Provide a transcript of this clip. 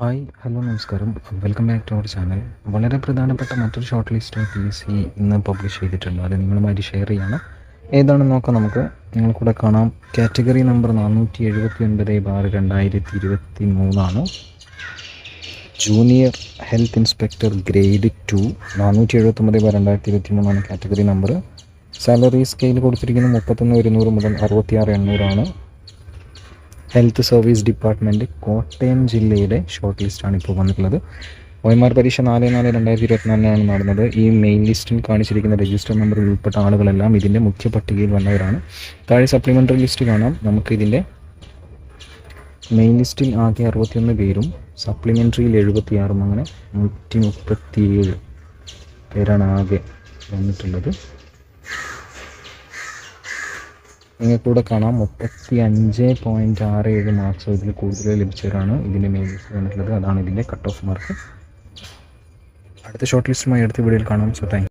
Hi hello നമസ്കാരം. Welcome back to our channel. വളരെ പ്രധാനപ്പെട്ട മറ്റൊരു short list P S C ഇന്ന് പബ്ലിഷ് ചെയ്തിട്ടുണ്ട്. അത് നിങ്ങളുമായിട്ട് ഷെയർ ചെയ്യണം. ഏതാണെന്ന് നോക്കാം നമുക്ക്? നിങ്ങൾക്കൂടെ കാണാം. കാറ്റഗറി നമ്പർ നാനൂറ്റി എഴുപത്തി ഒൻപത് ബാർ രണ്ടായിരത്തി ഇരുപത്തി മൂന്നാണ് junior health inspector grade two നാനൂറ്റി എഴുപത്തൊമ്പത് ബാർ രണ്ടായിരത്തി ഇരുപത്തി മൂന്നാണ് കാറ്റഗറി നമ്പർ സാലറി സ്കെയിൽ കൊടുത്തിരിക്കുന്നത് മുപ്പത്തൊന്ന് ഒരുന്നൂറ് മുതൽ അറുപത്തിയാറ് എണ്ണൂറാണ്. ഹെൽത്ത് സർവീസ് ഡിപ്പാർട്ട്മെന്റ് കോട്ടയം ജില്ലയുടെ ഷോർട്ട് ലിസ്റ്റാണ് ഇപ്പോൾ വന്നിട്ടുള്ളത്. ഒ എം ആർ പരീക്ഷ നാല് നാല് രണ്ടായിരത്തി ഇരുപത്തിനാലിനാണ് നടന്നത്. ഈ മെയിൻ ലിസ്റ്റിൽ കാണിച്ചിരിക്കുന്ന രജിസ്റ്റർ നമ്പറിൽ ഉൾപ്പെട്ട ആളുകളെല്ലാം ഇതിന്റെ മുഖ്യ പട്ടികയിൽ വന്നവരാണ്. താഴെ സപ്ലിമെന്ററി ലിസ്റ്റ് കാണാം. നമുക്ക് ഇതിന്റെ മെയിൻ ലിസ്റ്റിൽ ആകെ അറുപത്തിയൊന്ന് പേരും സപ്ലിമെന്ററിയിൽ എഴുപത്തിയാറും അങ്ങനെ നൂറ്റി മുപ്പത്തിയേഴ് പേരാണ് ആകെ വന്നിട്ടുള്ളത്. നിങ്ങൾക്കൂടെ കാണാം മുപ്പത്തി അഞ്ച് പോയിന്റ് ആറ് ഏഴ് മാർക്സ് ഇതിൽ കൂടുതൽ ലഭിച്ചവരാണ് ഇതിന്റെ മെയിൻ ലിസ്റ്റ് വന്നിട്ടുള്ളത്. അതാണ് ഇതിന്റെ കട്ട് ഓഫ് മാർക്ക് അടുത്ത ഷോർട്ട് ലിസ്റ്റുമായി അടുത്ത വീഡിയോയിൽ കാണാം. So thank